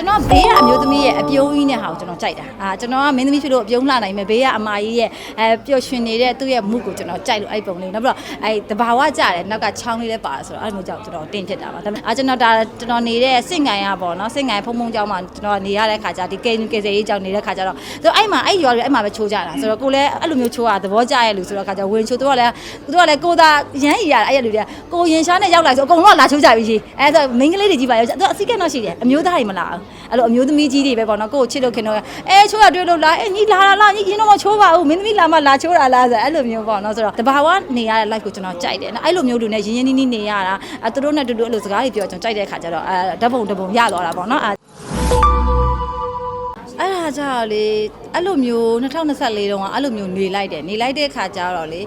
ကျွန်တော်ဘေးကအမျိုးသမီးရဲ့အပြုံးကြီးနဲ့ဟာကိုကျွန်တော်ကြိုက်တာအာကျွန်တော်ကမင်းသမီးဖြစ်လို့အပြုံးလှနိုင်မယ်ဘေးကအမကြီးရဲ့အဲပျော်ရွှင်နေတဲ့သူ့ရဲ့မှုကိုကျွန်တော်ကြိုက်လို့အဲ့ပုံလေးနောက်ပြီးတော့အဲတဘာဝကြတယ်နောက်ကချောင်းလေးလည်းပါတယ်ဆိုတော့အဲ့လိုမျိုးကြောင့်ကျွန်တော်တင်ဖြစ်တာပါဒါပေမဲ့အာကျွန်တော်ဒါကျွန်တော်နေတဲ့စင့်ငံရပေါ့နော်စင့်ငံဖုံဖုံကြောင်းမှာကျွန်တော်နေရတဲ့ခါကျဒီကေကေစေးကြောင်းနေတဲ့ခါကျတော့ဆိုတော့အဲ့မှာအဲ့ရွာတွေအဲ့မှာပဲချိုးကြတာဆိုတော့ကိုလည်းအဲ့လိုမျိုးချိုးတာသဘောကျရဲ့လူဆိုတော့ခါကျဝင်ချိုးတော့လည်းသူတို့ကလည်းကိုသာရမ်းရရအဲ့ရလူတွေကကိုရင်ရှားနဲ့ရောက်လာဆိုအကုန်လုံးကလာချိုးကြပြီရှိအဲ့ဆိုမိန်းကလေးတွေကြီးပါရောသူကအစိကက်တော့ရှိတယ်အမျိုးသားတွေမလာဘူးအဲ့လိုအမျိုးသမီးကြီးတွေပဲပေါ့နော်ကိုကိုချစ်လို့ခင်တော့အဲချိုးရတွေ့လို့လားအဲညီလာလာလားညီရင်တော့မချိုးပါဘူးမင်းသမီးလာမှလာချိုးတာလားဆိုအဲ့လိုမျိုးပေါ့နော်ဆိုတော့တဘာဝနေရတဲ့ life ကိုကျွန်တော်ကြိုက်တယ်နော်အဲ့လိုမျိုးလူနဲ့ရင်းရင်းနှီးနှီးနေရတာအဲသူတို့နဲ့တူတူအဲ့လိုစကားတွေပြောကျွန်တော်ကြိုက်တဲ့ခါကျတော့အဲဓာတ်ပုံဓာတ်ပုံရသွားတာပေါ့နော်အဲအဲ့ဒါကြတော့လေအဲ့လိုမျိုး2024တုန်းကအဲ့လိုမျိုးနေလိုက်တယ်နေလိုက်တဲ့ခါကျတော့လေ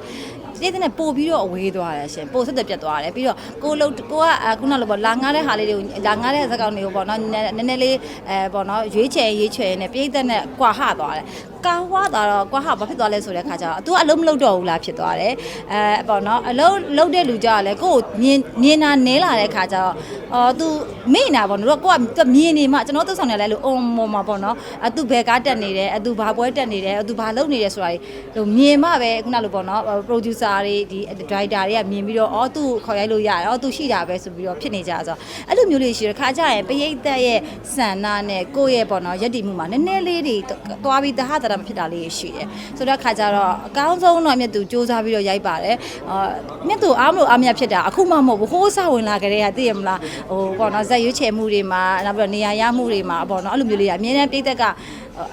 ဒီတဲ့နဲ့ပို့ပြီးတော့အဝေးသွားတယ်ရှင်ပို့ဆက်သက်ပြတ်သွားတယ်ပြီးတော့ကိုလုံးကိုကအာခုနလိုပေါ့လာငားတဲ့ဟာလေးတွေကိုလာငားတဲ့ဇက်ကောင်တွေကိုပေါ့နော်နည်းနည်းလေးအဲပေါ့နော်ရွေးချယ်ရွေးချယ်နဲ့ပြိသက်နဲ့ကွာဟသွားတယ် ကာဝါသွားတော့ကွာဟဘာဖြစ်သွားလဲဆိုတဲ့ခါကျတော့ तू အလုံးမလုံးတော့ဘူးလားဖြစ်သွားတယ်အဲပေါ့နော်အလုံးလုံးတဲ့လူကြကလည်းကိုယ်မြင်မြင်တာနဲလာတဲ့ခါကျတော့အော် तू မိနေတာပေါ့နော်ကိုကမြင်နေမှကျွန်တော်သက်ဆောင်နေလဲလို့အုံမော်မှာပေါ့နော်အဲ तू ဘယ်ကားတက်နေတယ်အဲ तू ဘာပွဲတက်နေတယ်အဲ तू ဘာလုပ်နေတယ်ဆိုတာဟိုမြင်မှပဲခုနလိုပေါ့နော် producer တွေဒီ director တွေကမြင်ပြီးတော့အော် तू ခေါ်ရိုက်လို့ရတယ်အော် तू ရှိတာပဲဆိုပြီးတော့ဖြစ်နေကြဆိုတော့အဲ့လိုမျိုးလေးရှိရခါကြရင်ပရိသတ်ရဲ့စံနာနဲ့ကိုယ့်ရဲ့ပေါ့နော်ယက်တီမှုမှာနည်းနည်းလေးတွေသွားပြီးတဟတ ရမဖြစ်တာလေးရှိတယ်ဆိုတော့ခါကြတော့အကောင်းဆုံးတော့မြတ်သူစူးစမ်းပြီးတော့ရိုက်ပါတယ်အာမြတ်သူအားမလို့အားမရဖြစ်တာအခုမှမဟုတ်ဘူးဟိုးစဝင်လာကြတဲ့ကသိရမလားဟိုပေါ့နော်ဇက်ရွေးချယ်မှုတွေမှာနောက်ပြီးတော့နေရာရမှုတွေမှာပေါ့နော်အဲ့လိုမျိုးလေးကအမြဲတမ်းပြိသက်က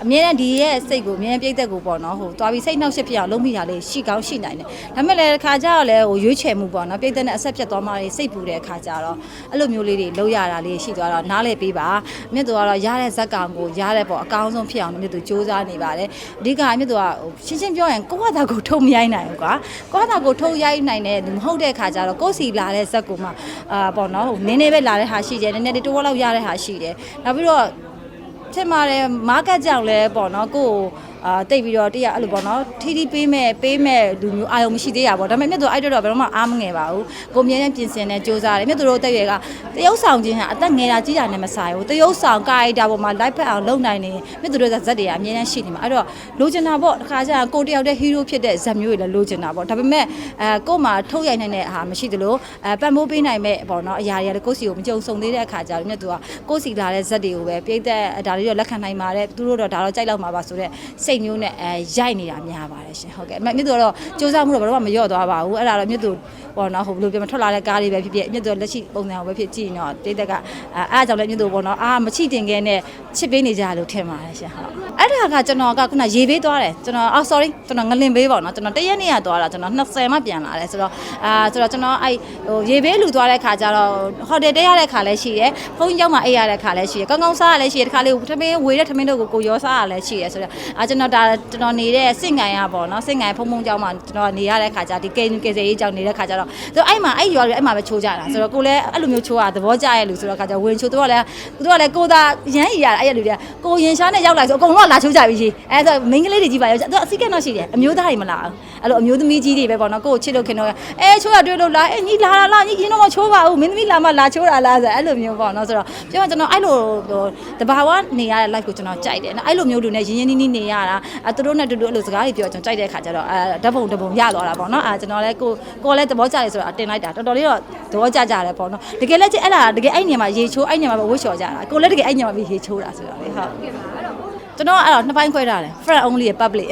အမြဲတမ်းဒီရဲ့စိတ်ကိုအမြဲတမ်းပြိသက်ကိုပေါ့နော်ဟိုသွားပြီးစိတ်နှောက်ရှက်ဖြစ်အောင်လုပ်မိတာလေးရှိကောင်းရှိနိုင်တယ်ဒါပေမဲ့လည်းတစ်ခါကျတော့လည်းဟိုရွေးချယ်မှုပေါ့နော်ပြိသက်နဲ့အဆက်ဖြတ်သွားမှလေးစိတ်ပူတဲ့အခါကျတော့အဲ့လိုမျိုးလေးတွေလုပ်ရတာလေးရှိသွားတော့နားလည်ပေးပါမြတ်သူကတော့ရတဲ့ဇက်ကောင်ကိုရတဲ့ပေါ့အကောင်းဆုံးဖြစ်အောင်မြတ်သူစူးစမ်းနေပါတယ်အဓိကမြတ်သူကဟိုရှင်းရှင်းပြောရင်ကိုယ့်ဘာသာကိုထုတ်မရိုက်နိုင်ဘူးကွာကိုယ့်ဘာသာကိုထုတ်ရိုက်နိုင်တဲ့လူမဟုတ်တဲ့အခါကျတော့ကိုယ့်စီလာတဲ့ဇက်ကိုမှအာပေါ့နော်ဟိုနည်းနည်းပဲလာတဲ့ဟာရှိတယ်နည်းနည်းလေးတိုးလောက်ရတဲ့ဟာရှိတယ်နောက်ပြီးတော့ ဖြစ်มาတယ်မားကတ်ကြောင့်လဲပေါ့နော်ကိုကို အာတိတ်ပြီးတော့တရအဲ့လိုပေါ့နော်ထီထီပေးမဲ့ပေးမဲ့လူမျိုးအာရုံမရှိသေးရပါဘောဒါပေမဲ့မြတ်သူအဲ့တော့တော့ဘယ်တော့မှအားမငယ်ပါဘူးကိုမြဲတမ်းပြင်ဆင်နေစူးစမ်းတယ်မြတ်သူတို့တက်ရွယ်ကတရုပ်ဆောင်ခြင်းဟာအသက်ငယ်တာကြီးတာနဲ့မဆိုင်ဘူးတရုပ်ဆောင်ကာရီတာပေါ်မှာ live ဖက်အောင်လုပ်နိုင်နေမြတ်သူတို့ကဇက်တွေကအမြဲတမ်းရှိနေမှာအဲ့တော့လိုချင်တာပေါ့တစ်ခါကျရင်ကိုတယောက်တည်း hero ဖြစ်တဲ့ဇက်မျိုးတွေလည်းလိုချင်တာပေါ့ဒါပေမဲ့အဲကို့မှာထုတ်ရိုက်နိုင်တဲ့ဟာမရှိသလိုအဲပတ်မိုးပေးနိုင်မဲ့ပေါ့နော်အရာတွေကလည်းကိုယ့်စီကိုမကြုံဆုံသေးတဲ့အခါကျတော့မြတ်သူကကိုယ့်စီလာတဲ့ဇက်တွေကိုပဲပြိတ်သက်ဒါလေးတော့လက်ခံနိုင်ပါတယ်သူတို့တော့ဒါတော့ကြိုက်လောက်မှာပါဆိုတော့စိတ်မျိုးနဲ့အဲရိုက်နေတာများပါတယ်ရှင်ဟုတ်ကဲ့အမမြတ်သူကတော့စူးစမ်းမှုတော့ဘယ်တော့မှမလျော့သွားပါဘူးအဲ့ဒါတော့မြတ်သူ ပေါ့နော်ဟိုဘယ်လိုပြောမထွက်လာတဲ့ကားလေးပဲဖြစ်ဖြစ်မြတ်သူလက်ရှိပုံစံကိုပဲဖြစ်ကြည့်နော်ပြိတ်သက်ကအဲအားကြောင့်လည်းမြတ်သူပေါ့နော်အာမချိတင်ခဲနဲ့ချစ်ပေးနေကြလို့ထင်ပါတယ်ရှင်ဟုတ်အဲ့ဒါကကျွန်တော်ကခုနရေပေးသွားတယ်ကျွန်တော်အော် sorry ကျွန်တော်ငလင်ပေးပေါ့နော်ကျွန်တော်တရက်နေ့ကသွားတာကျွန်တော်20မှပြန်လာတယ်ဆိုတော့အာဆိုတော့ကျွန်တော်အဲ့ဟိုရေပေးလူသွားတဲ့ခါကျတော့ဟိုတယ်တက်ရတဲ့ခါလည်းရှိတယ်ဖုန်းကြောင်းမှာအိပ်ရတဲ့ခါလည်းရှိတယ်ကောင်းကောင်းစားရလည်းရှိတယ်တခါလေးထမင်းဝေတဲ့ထမင်းတို့ကိုကိုရောစားရလည်းရှိတယ်ဆိုတော့အာကျွန်တော်ဒါကျွန်တော်နေတဲ့စင့်ငံရပေါ့နော်စင့်ငံဖုန်းဖုန်းကြောင်းမှာကျွန်တော်နေရတဲ့ခါကျဒီကေကေစေးကြောင်းနေတဲ့ခါကျတော့ဆိုအဲ့မှာအဲ့ရွာတွေအဲ့မှာပဲချိုးကြတာဆိုတော့ကိုလည်းအဲ့လိုမျိုးချိုးတာသဘောကျရဲ့လူဆိုတော့ခါကျဝင်ချိုးတော့လည်းသူတို့ကလည်းကိုသာရမ်းရရအဲ့ရလူတွေကကိုရင်ရှားနဲ့ရောက်လာဆိုအကုန်လုံးကလာချိုးကြပြီရှိအဲ့ဆိုမိန်းကလေးတွေကြီးပါရောသူကအစိကက်တော့ရှိတယ်အမျိုးသားတွေမလာဘူးအဲ့လိုအမျိုးသမီးကြီးတွေပဲပေါ့နော်ကိုကိုချစ်လို့ခင်တော့အဲချိုးရတွေ့လို့လားအဲညီလာလာလားညီရင်တော့မချိုးပါဘူးမင်းသမီးလာမှလာချိုးတာလားဆိုအဲ့လိုမျိုးပေါ့နော်ဆိုတော့ပြောကျွန်တော်အဲ့လိုဟိုတဘာဝနေရတဲ့ life ကိုကျွန်တော်ကြိုက်တယ်နော်အဲ့လိုမျိုးလူနဲ့ရင်းရင်းနှီးနှီးနေရတာအဲသူတို့နဲ့တူတူအဲ့လိုစကားတွေပြောကျွန်တော်ကြိုက်တဲ့ခါကျတော့အဲဓာတ်ပုံဓာတ်ပုံရသွားတာပေါ့နော်အဲကျွန်တော်လည်းကိုကိုလည်းသဘောကျတယ်ဆိုတော့တင်လိုက်တာတော်တော်လေးတော့သဘောကျကြတယ်ပေါ့နော်တကယ်လည်းအဲ့လားတကယ်အဲ့ညမှာရေချိုးအဲ့ညမှာပဲဝှက်လျှော်ကြတာကိုလည်းတကယ်အဲ့ညမှာပဲရေချိုးတာဆိုတော့လေဟုတ်ကျွန်တော်အဲ့တော့နှစ်ပိုင်းခွဲထားတယ် friend only ရဲ့ public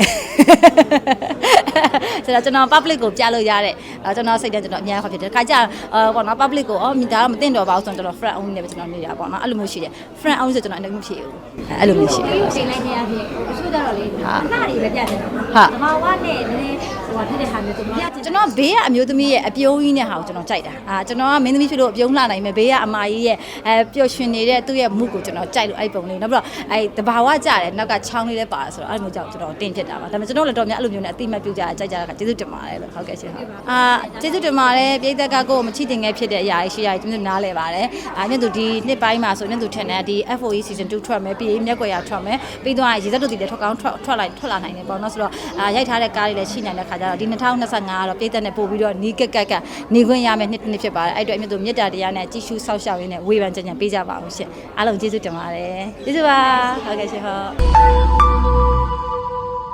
ဆိုတော့ကျွန်တော် public ကိုပြလို့ရတဲ့အဲကျွန်တော်စိတ်ထဲကျွန်တော်အများကြီးခေါ်ဖြစ်တယ်။ခါကျအာပေါ့နော် public ကိုအော်ဒါတော့မသိတော့ပါဘူးဆိုတော့ကျွန်တော် friend only နဲ့ပဲကျွန်တော်နေတာပေါ့နော်အဲ့လိုမျိုးရှိတယ် friend only ဆိုကျွန်တော်အဲ့လိုမျိုးဖြစ်ဘူးအဲ့လိုမျိုးရှိတယ်ဒီကိုချိန်လိုက်နေရပြီအဆိုးကြတော့လေဟာအလှတွေပဲပြတယ်ဟာတဘာဝနဲ့နည်းနည်းဟိုဟာဖြစ်တဲ့ဟာမျိုးသူပြချင်ကျွန်တော်ဘေးကအမျိုးသမီးရဲ့အပြုံးကြီးနဲ့ဟာကိုကျွန်တော်ကြိုက်တာအာကျွန်တော်ကမင်းသမီးဖြစ်လို့အပြုံးလှနိုင်မယ်ဘေးကအမကြီးရဲ့အဲပျော်ရွှင်နေတဲ့သူ့ရဲ့မှုကိုကျွန်တော်ကြိုက်လို့အဲ့ပုံလေးနောက်ပြီးတော့အဲတဘာဝကြတယ်နောက်ကချောင်းလေးလည်းပါတယ်ဆိုတော့အဲ့လိုမျိုးကြောင့်ကျွန်တော်တင်ဖြစ်တာပါဒါပေမဲ့ကျွန်တော်လည်းတော်များအဲ့လိုမျိုးနဲ့အတိမတ်ပြုကြကြိုက်ကြတာကကျေးဇူးတင်ပါတယ်လို့ဟုတ်ကဲ့ရှင်ဟုတ်အာကျေးဇူးတင်ပါတယ်ပြည်သက်ကကိုယ်မချစ်တင်ခဲ့ဖြစ်တဲ့အရာရှိရာကြီးကျွန်တော်နားလဲပါတယ်အာမြတ်သူဒီနှစ်ပိုင်းမှာဆိုမြတ်သူထင်တယ်ဒီ FOE season 2ထွက်မယ်ပြီးရင်မျက်ွယ်ရထွက်မယ်ပြီးတော့ရေသက်တို့ဒီလည်းထွက်ကောင်းထွက်ထွက်လိုက်ထွက်လာနိုင်တယ်ပေါ့နော်ဆိုတော့အာရိုက်ထားတဲ့ကားလေးလည်းရှိနိုင်တဲ့ခါကျတော့ဒီ2025ကတော့ပြည်သက်နဲ့ပို့ပြီးတော့နီးကက်ကက်ကက်နေခွင့်ရမယ်နှစ်တစ်နှစ်ဖြစ်ပါတယ်အဲ့အတွက်အမြတ်တို့မေတ္တာတရားနဲ့ကြည်ရှုဆောက်ရှောက်ရင်းနဲ့ဝေဖန်ကြံကြံပေးကြပါအောင်ရှင်အားလုံးကျေးဇူးတင်ပါတယ်ကျေးဇူးပါဟုတ်ကဲ့ရှင်ဟုတ်